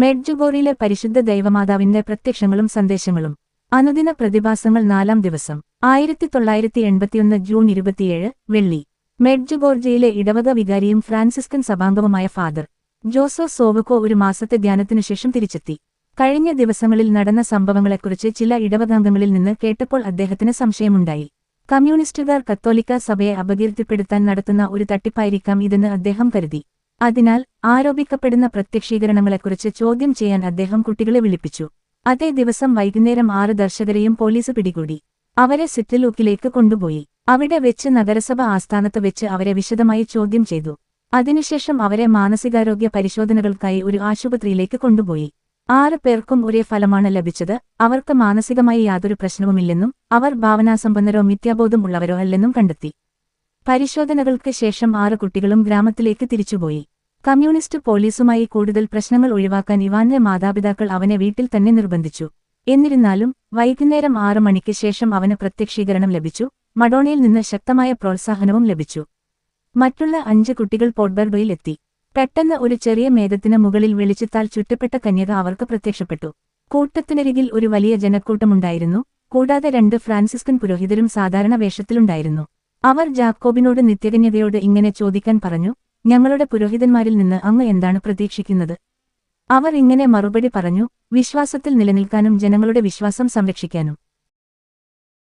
മെഡ്ജുഗോറിയിലെ പരിശുദ്ധ ദൈവമാതാവിന്റെ പ്രത്യക്ഷങ്ങളും സന്ദേശങ്ങളും. അനുദിന പ്രതിഭാസങ്ങൾ നാലാം ദിവസം ആയിരത്തി തൊള്ളായിരത്തി എൺപത്തിയൊന്ന് ജൂൺ ഇരുപത്തിയേഴ് വെള്ളി. മെഡ്ജുഗോർജയിലെ ഇടവക വികാരിയും ഫ്രാൻസിസ്കൻ സഭാംഗവുമായ ഫാദർ ജോസോ സോവക്കോ ഒരു മാസത്തെ ധ്യാനത്തിനുശേഷം തിരിച്ചെത്തി. കഴിഞ്ഞ ദിവസങ്ങളിൽ നടന്ന സംഭവങ്ങളെക്കുറിച്ച് ചില ഇടവകാംഗങ്ങളിൽ നിന്ന് കേട്ടപ്പോൾ അദ്ദേഹത്തിന് സംശയമുണ്ടായി. കമ്മ്യൂണിസ്റ്റുകാർ കത്തോലിക്ക സഭയെ അപകീർത്തിപ്പെടുത്താൻ നടത്തുന്ന ഒരു തട്ടിപ്പായിരിക്കാം ഇതെന്ന് അദ്ദേഹം കരുതി. അതിനാൽ ആരോപിക്കപ്പെടുന്ന പ്രത്യക്ഷീകരണങ്ങളെക്കുറിച്ച് ചോദ്യം ചെയ്യാൻ അദ്ദേഹം കുട്ടികളെ വിളിപ്പിച്ചു. അതേ ദിവസം വൈകുന്നേരം ആറ് ദർശകരെയും പോലീസ് പിടികൂടി. അവരെ സിറ്റലൂക്കിലേക്ക് കൊണ്ടുപോയി. അവിടെ വെച്ച് നഗരസഭ ആസ്ഥാനത്ത് വെച്ച് അവരെ വിശദമായി ചോദ്യം ചെയ്തു. അതിനുശേഷം അവരെ മാനസികാരോഗ്യ പരിശോധനകൾക്കായി ഒരു ആശുപത്രിയിലേക്ക് കൊണ്ടുപോയി. ആറ് പേർക്കും ഒരേ ഫലമാണ് ലഭിച്ചത്. അവർക്ക് മാനസികമായി യാതൊരു പ്രശ്നവുമില്ലെന്നും അവർ ഭാവനാസമ്പന്നരോ മിഥ്യാബോധമുള്ളവരോ അല്ലെന്നും കണ്ടെത്തി. പരിശോധനകൾക്ക് ശേഷം ആറ് കുട്ടികളും ഗ്രാമത്തിലേക്ക് തിരിച്ചുപോയി. കമ്മ്യൂണിസ്റ്റ് പോലീസുമായി കൂടുതൽ പ്രശ്നങ്ങൾ ഒഴിവാക്കാൻ ഇവാന്റെ മാതാപിതാക്കൾ അവനെ വീട്ടിൽ തന്നെ നിർബന്ധിച്ചു. എന്നിരുന്നാലും വൈകുന്നേരം ആറ് മണിക്ക് ശേഷം അവന് പ്രത്യക്ഷീകരണം ലഭിച്ചു മഡോണയിൽ നിന്ന് ശക്തമായ പ്രോത്സാഹനവും ലഭിച്ചു. മറ്റുള്ള അഞ്ച് കുട്ടികൾ പോർട്ട്ബർബയിൽ എത്തി. പെട്ടെന്ന് ഒരു ചെറിയ മേഘത്തിന് മുകളിൽ വെളിച്ചത്താൽ ചുറ്റപ്പെട്ട കന്യക അവർക്ക് പ്രത്യക്ഷപ്പെട്ടു. കൂട്ടത്തിനരികിൽ ഒരു വലിയ ജനക്കൂട്ടമുണ്ടായിരുന്നു കൂടാതെ രണ്ട് ഫ്രാൻസിസ്കൻ പുരോഹിതരും സാധാരണ വേഷത്തിലുണ്ടായിരുന്നു. അവർ ജാക്കോബിനോട് നിത്യകന്യതയോട് ഇങ്ങനെ ചോദിക്കാൻ പറഞ്ഞു ഞങ്ങളുടെ പുരോഹിതന്മാരിൽ നിന്ന് അങ്ങ് എന്താണ് പ്രതീക്ഷിക്കുന്നത്? അവർ ഇങ്ങനെ മറുപടി പറഞ്ഞു വിശ്വാസത്തിൽ നിലനിൽക്കാനും ജനങ്ങളുടെ വിശ്വാസം സംരക്ഷിക്കാനും.